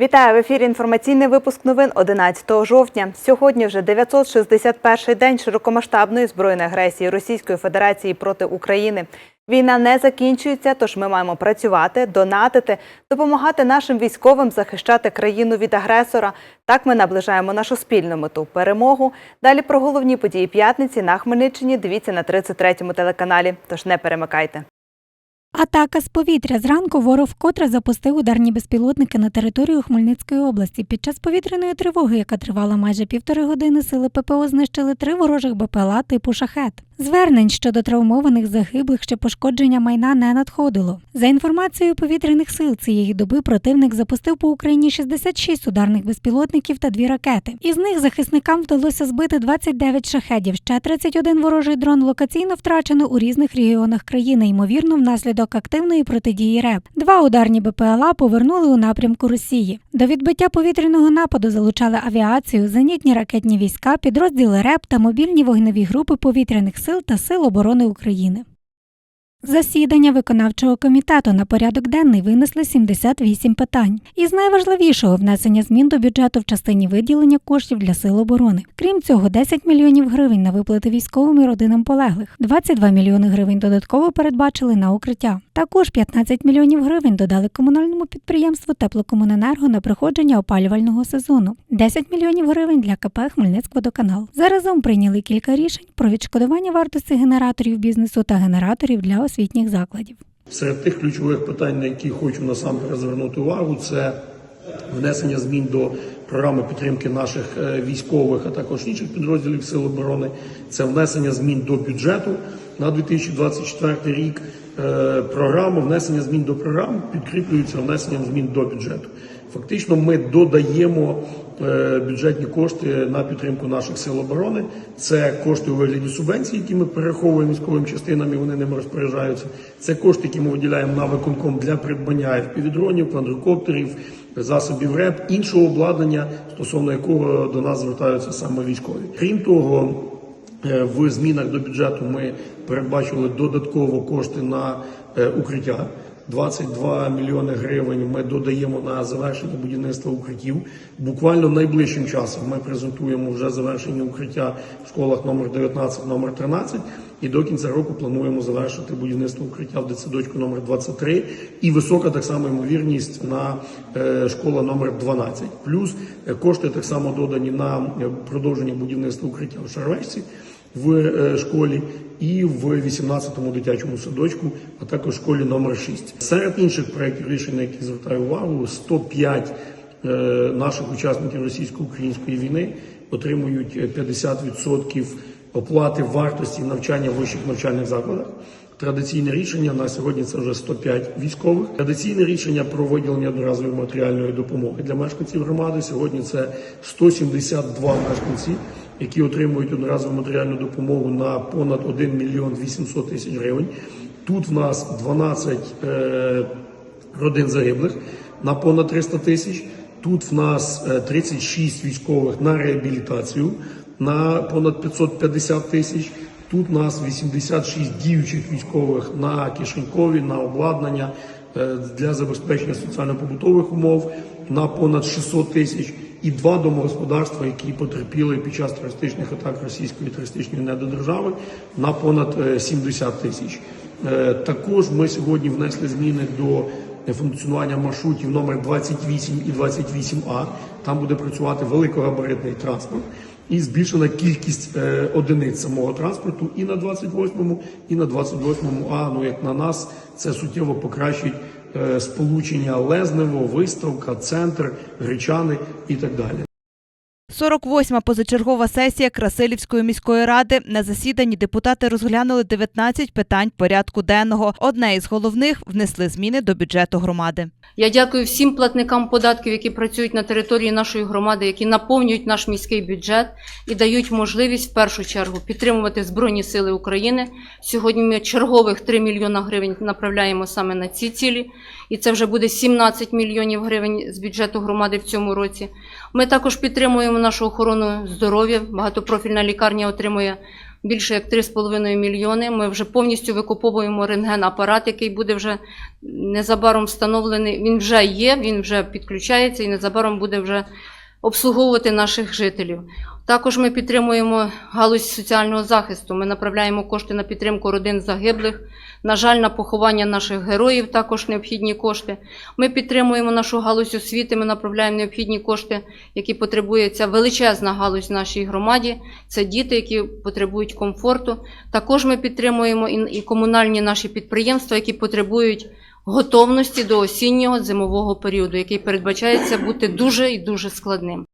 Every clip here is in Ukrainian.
Вітаю в ефірі. Інформаційний випуск новин 11 жовтня. Сьогодні вже 961-й день широкомасштабної збройної агресії Російської Федерації проти України. Війна не закінчується, тож ми маємо працювати, донатити, допомагати нашим військовим захищати країну від агресора. Так ми наближаємо нашу спільну мету перемогу. Далі про головні події п'ятниці на Хмельниччині. Дивіться на 33-му телеканалі. Тож не перемикайте. Атака з повітря. Зранку ворог вкотре запустив ударні безпілотники на територію Хмельницької області. Під час повітряної тривоги, яка тривала майже півтори години, сили ППО знищили три ворожих БПЛА типу шахет. Звернень щодо травмованих загиблих чи пошкодження майна не надходило. За інформацією повітряних сил цієї доби противник запустив по Україні 66 ударних безпілотників та дві ракети. Із них захисникам вдалося збити 29 шахедів. Ще 31 ворожий дрон локаційно втрачено у різних регіонах країни, ймовірно, внаслідок активної протидії РЕП. Два ударні БПЛА повернули у напрямку Росії. До відбиття повітряного нападу залучали авіацію, зенітні ракетні війська, підрозділи РЕП та мобільні вогневі групи повітряних сил та Сил оборони України. Засідання виконавчого комітету на порядок денний винесли 78 питань. Із найважливішого внесення змін до бюджету в частині виділення коштів для сил оборони. Крім цього, 10 мільйонів гривень на виплати військовим і родинам полеглих, 22 мільйони гривень додатково передбачили на укриття. Також 15 мільйонів гривень додали комунальному підприємству Теплокомуненерго на приходження опалювального сезону, 10 мільйонів гривень для КП Хмельницькводоканал. Заразом прийняли кілька рішень про відшкодування вартості генераторів бізнесу та генераторів для освітніх закладів. Серед тих ключових питань, на які хочу насамперед звернути увагу, це внесення змін до програми підтримки наших е, військових, а також інших підрозділів Сил оборони. Це внесення змін до бюджету на 2024 рік. Е, Програма внесення змін до програм підкріплюється внесенням змін до бюджету. Фактично, ми додаємо бюджетні кошти на підтримку наших сил оборони. Це кошти у вигляді субвенцій, які ми перераховуємо військовим частинам, і вони ними розпоряджаються. Це кошти, які ми виділяємо на виконком для придбання FPV-дронів, квадрокоптерів, засобів РЕП, іншого обладнання, стосовно якого до нас звертаються саме військові. Крім того. Е, В змінах до бюджету ми передбачили додатково кошти на е, укриття. 22 мільйони гривень ми додаємо на завершення будівництва укриттів. Буквально найближчим часом ми презентуємо вже завершення укриття в школах номер 19, номер 13. І до кінця року плануємо завершити будівництво укриття в дитсадочку номер 23 і висока так само ймовірність на е, школа номер 12. Плюс е, кошти так само додані на е, продовження будівництва укриття в Шарвешці в е, школі і в 18-му дитячому садочку, а також школі номер 6. Серед інших проєктів рішень, на які звертаю увагу, 105 е, наших учасників російсько-української війни отримують е, 50% оплати вартості навчання в вищих навчальних закладах. Традиційне рішення на сьогодні це вже 105 військових. Традиційне рішення про виділення одноразової матеріальної допомоги для мешканців громади. Сьогодні це 172 мешканці, які отримують одноразову матеріальну допомогу на понад 1 мільйон 800 тисяч гривень. Тут в нас 12 е, родин загиблих на понад 300 тисяч. Тут в нас е, 36 військових на реабілітацію на понад 550 тисяч. Тут у нас 86 діючих військових на кишенькові, на обладнання е, для забезпечення соціально-побутових умов на понад 600 тисяч. І два домогосподарства, які потерпіли під час терористичних атак російської терористичної недодержави на понад е, 70 тисяч. Е, Також ми сьогодні внесли зміни до функціонування маршрутів номер 28 і 28А. Там буде працювати великогабаритний транспорт і збільшена кількість е, одиниць самого транспорту і на 28-му, і на 28-му А. Ну як на нас, це суттєво покращить е, сполучення Лезнево, виставка, центр, Гречани і так далі. 48-ма позачергова сесія Красилівської міської ради. На засіданні депутати розглянули 19 питань порядку денного. Одне із головних внесли зміни до бюджету громади. Я дякую всім платникам податків, які працюють на території нашої громади, які наповнюють наш міський бюджет і дають можливість в першу чергу підтримувати Збройні Сили України. Сьогодні ми чергових 3 мільйона гривень направляємо саме на ці цілі, і це вже буде 17 мільйонів гривень з бюджету громади в цьому році. Ми також підтримуємо нашу охорону здоров'я. Багатопрофільна лікарня отримує більше як 3,5 мільйони. Ми вже повністю викуповуємо рентген-апарат, який буде вже незабаром встановлений. Він вже є, він вже підключається і незабаром буде вже обслуговувати наших жителів. Також ми підтримуємо галузь соціального захисту. Ми направляємо кошти на підтримку родин загиблих. На жаль, на поховання наших героїв також необхідні кошти. Ми підтримуємо нашу галузь освіти. Ми направляємо необхідні кошти, які потребує величезна галузь в нашій громаді. Це діти, які потребують комфорту. Також ми підтримуємо і комунальні наші підприємства, які потребують готовності до осіннього зимового періоду, який передбачається бути дуже і дуже складним.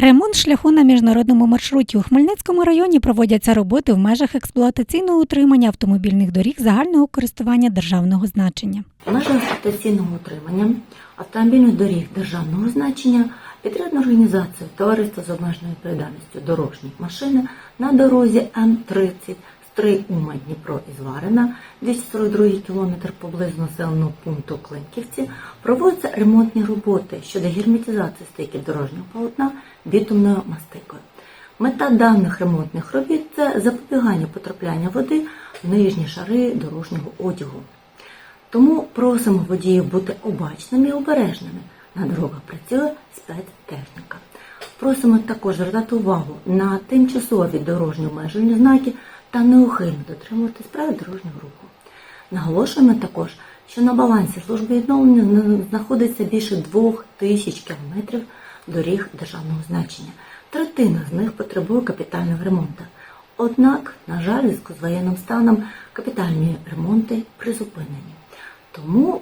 Ремонт шляху на міжнародному маршруті у Хмельницькому районі проводяться роботи в межах експлуатаційного утримання автомобільних доріг загального користування державного значення. В межах експлуатаційного утримання автомобільних доріг державного значення підрядна організація Товариство з обмеженою відповідальністю дорожні машини на дорозі М30 Стрий Умань Дніпро і Зварина, 242 км поблизу населеного пункту Клинківці, проводяться ремонтні роботи щодо герметизації стиків дорожнього полотна бітумною мастикою. Мета даних ремонтних робіт це запобігання потрапляння води в нижні шари дорожнього одягу. Тому просимо водіїв бути обачними і обережними. На дорогах працює спецтехніка. Просимо також звертати увагу на тимчасові дорожні обмежувальні знаки та неухильно дотримуватись правил дорожнього руху. Наголошуємо також, що на балансі служби відновлення знаходиться більше двох тисяч кілометрів доріг державного значення. Третина з них потребує капітального ремонту. Однак, на жаль, зв'язку з воєнним станом капітальні ремонти призупинені. Тому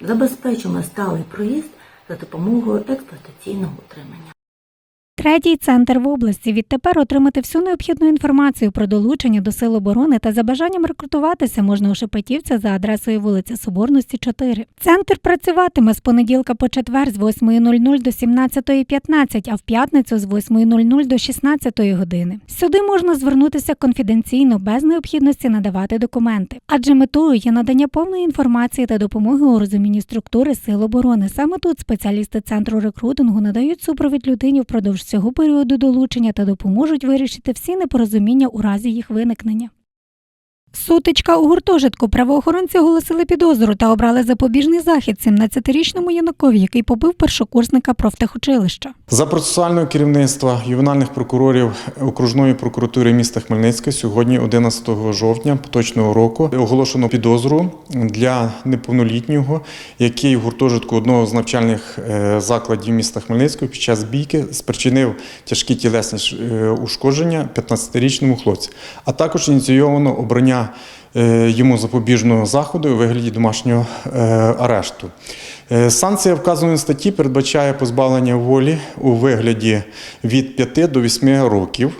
забезпечимо сталий проїзд за допомогою експлуатаційного утримання. Третій центр в області відтепер отримати всю необхідну інформацію про долучення до сил оборони та за бажанням рекрутуватися можна у Шепетівця за адресою вулиця Соборності, 4. Центр працюватиме з понеділка по четвер з 8.00 до 17.15, а в п'ятницю з 8.00 до 16 години. Сюди можна звернутися конфіденційно без необхідності надавати документи, адже метою є надання повної інформації та допомоги у розумінні структури сил оборони. Саме тут спеціалісти центру рекрутингу надають супровід людині впродовж цього періоду долучення та допоможуть вирішити всі непорозуміння у разі їх виникнення. Сутичка у гуртожитку правоохоронці оголосили підозру та обрали запобіжний захід 17-річному юнакові, який побив першокурсника профтехучилища. За процесуального керівництва ювенальних прокурорів окружної прокуратури міста Хмельницька сьогодні, 11 жовтня поточного року, оголошено підозру для неповнолітнього, який в гуртожитку одного з навчальних е, закладів міста Хмельницького під час бійки спричинив тяжкі тілесні е, ушкодження 15-річному хлопцю, а також ініційовано обрання е, йому запобіжного заходу у вигляді домашнього е, арешту. Е, Санкція вказаної статті передбачає позбавлення волі у вигляді від 5 до 8 років.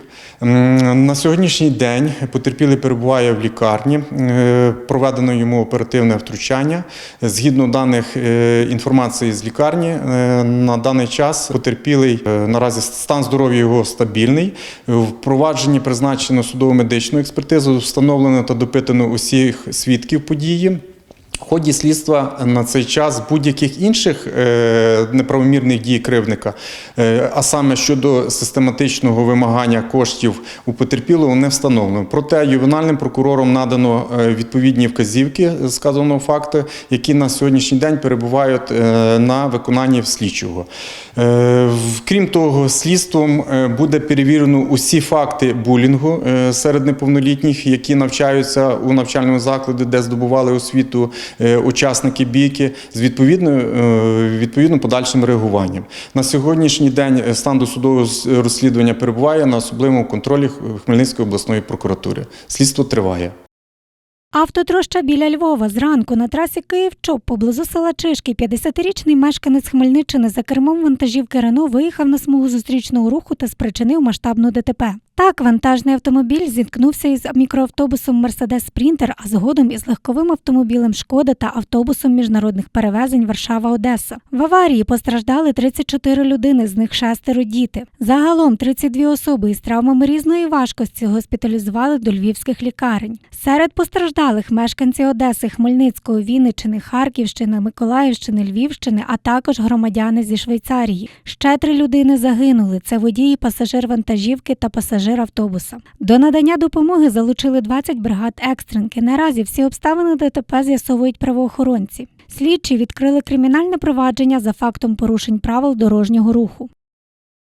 На сьогоднішній день потерпілий перебуває в лікарні. Е, Проведено йому оперативне втручання. Згідно даних е, інформації з лікарні, е, на даний час потерпілий наразі стан здоров'я його стабільний. В провадженні призначено судово медичну експертизу, встановлено та допитано усіх свідків події. Ході слідства на цей час будь-яких інших е, неправомірних дій кривдника, е, а саме щодо систематичного вимагання коштів у потерпілого, не встановлено. Проте ювенальним прокурором надано е, відповідні вказівки сказаного факту, які на сьогоднішній день перебувають на виконанні слідчого. Крім того, слідством буде перевірено усі факти булінгу серед неповнолітніх, які навчаються у навчальному закладі, де здобували освіту учасники бійки, з відповідною е, відповідно подальшим реагуванням. На сьогоднішній день е, стан досудового розслідування перебуває на особливому контролі Хмельницької обласної прокуратури. Слідство триває. Автотроща біля Львова зранку на трасі Київ-Чоп поблизу села Чишки 50-річний мешканець Хмельниччини за кермом вантажівки Рено виїхав на смугу зустрічного руху та спричинив масштабну ДТП. Так, вантажний автомобіль зіткнувся із мікроавтобусом Мерседес Спрінтер, а згодом із легковим автомобілем Шкода та автобусом міжнародних перевезень Варшава-Одеса. В аварії постраждали 34 людини, з них шестеро діти. Загалом 32 особи із травмами різної важкості госпіталізували до львівських лікарень. Серед постраждалих мешканці Одеси, Хмельницького, Вінниччини, Харківщини, Миколаївщини, Львівщини, а також громадяни зі Швейцарії. Ще три людини загинули. Це водій, і пасажир вантажівки та пасажир пасажир автобуса. До надання допомоги залучили 20 бригад екстренки. Наразі всі обставини ДТП з'ясовують правоохоронці. Слідчі відкрили кримінальне провадження за фактом порушень правил дорожнього руху.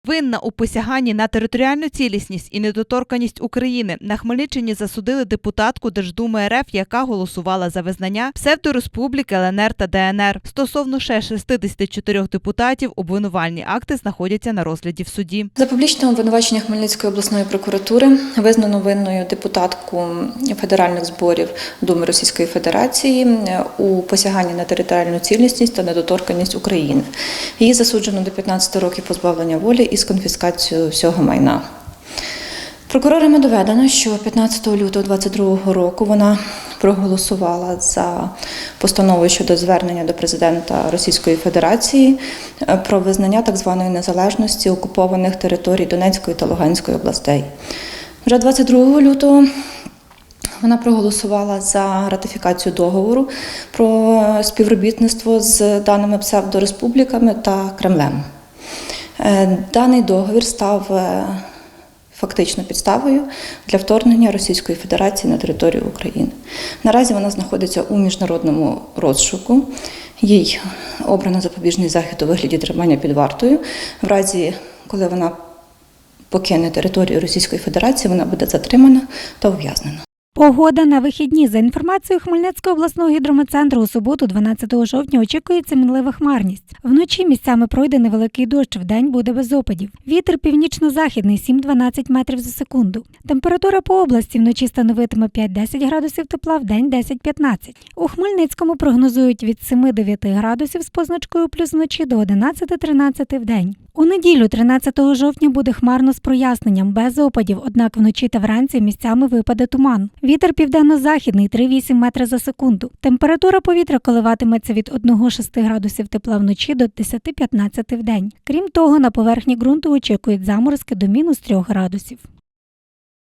Винна у посяганні на територіальну цілісність і недоторканість України на Хмельниччині засудили депутатку Держдуми РФ, яка голосувала за визнання псевдореспублік ЛНР та ДНР. Стосовно ще 64 депутатів обвинувальні акти знаходяться на розгляді в суді. За публічне обвинувачення Хмельницької обласної прокуратури визнано винною депутатку федеральних зборів Думи Російської Федерації е, у посяганні на територіальну цілісність та недоторканність України. Її засуджено до 15 років позбавлення волі із конфіскацією всього майна. Прокурорами доведено, що 15 лютого 2022 року вона проголосувала за постанову щодо звернення до президента Російської Федерації е, про визнання так званої незалежності окупованих територій Донецької та Луганської областей. Вже 22 лютого вона проголосувала за ратифікацію договору про співробітництво з даними псевдореспубліками та Кремлем. Е, Даний договір став е, фактично підставою для вторгнення Російської Федерації на територію України. Наразі вона знаходиться у міжнародному розшуку. Їй обрано запобіжний захід у вигляді тримання під вартою. В разі, коли вона покине територію Російської Федерації, вона буде затримана та ув'язнена. Погода на вихідні. За інформацією Хмельницького обласного гідрометцентру, у суботу, 12 жовтня, очікується мінлива хмарність. Вночі місцями пройде невеликий дощ, вдень буде без опадів. Вітер північно-західний 7-12 метрів за секунду. Температура по області вночі становитиме 5-10 градусів тепла, вдень 10-15. У Хмельницькому прогнозують від 7-9 градусів з позначкою плюс вночі до 11-13 вдень. У неділю, 13 жовтня, буде хмарно з проясненням, без опадів, однак вночі та вранці місцями випаде туман. Вітер південно-західний 3,8 метри за секунду. Температура повітря коливатиметься від 1,6 градусів тепла вночі до 10-15 день. Крім того, на поверхні ґрунту очікують заморозки до мінус 3 градусів.